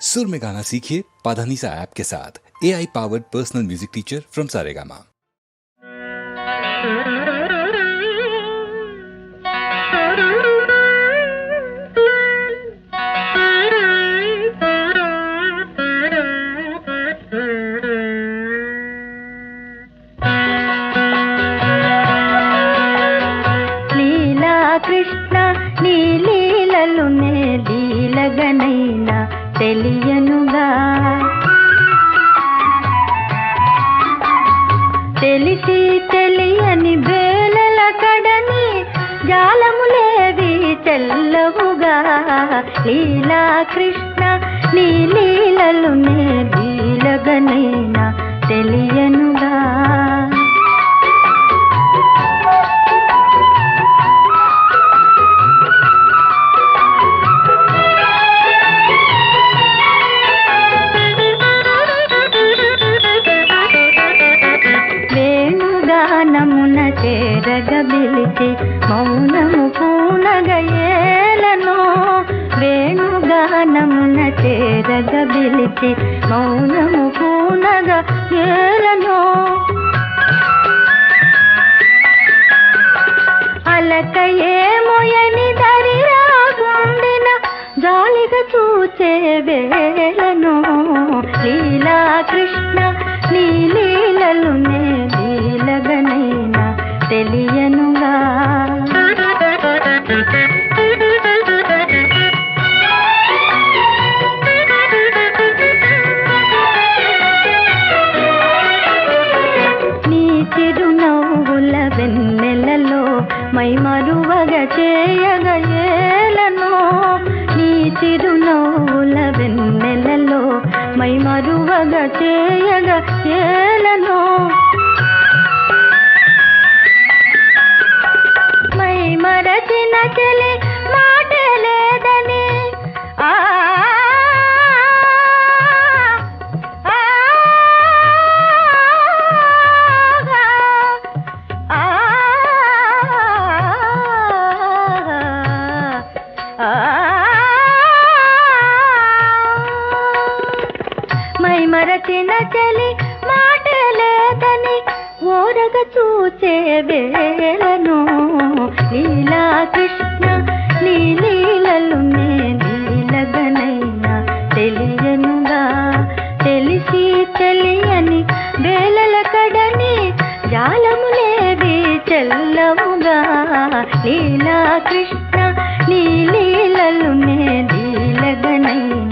सुर में गाना सीखिए पाधानीसा ऐप के साथ A I powered personal music teacher from Saregama Leela Krishna నీ లీలలునే లీలగనైనా తెలియనుగా. తెలిసి తెలియని బేలల కడని జాలములేవి తెల్లవుగా లీలా కృష్ణ నీ లీలలునే లీలగనైనా పిలిచి మౌనము పూనగయేలను వేణుగానమున చేరగ పిలిచి మౌనము పూనగ ఏలను. అలకయే దరి రాగుండిన జాలిగా చూచే వేలను లీలా కృష్ణ నీ లీలలు నే నీ చిరునవ్వుల వెన్నెలలో మై మరువగ చేయగ ఏలను. నీ చిరునవ్వుల వెన్నెలలో మై మరువగ చేయగ ఏలను. మరచిన చలి మాటలేదని ఓరగ చూచే వేలను. లీలా కృష్ణ లీలీలలు నీలగనైనా తెలియనుగా. తెలిసి తెలియని వేలల కడని జాలములేవి చెల్లముగా. లీలా కృష్ణ లీలీలలు నీలగనైనా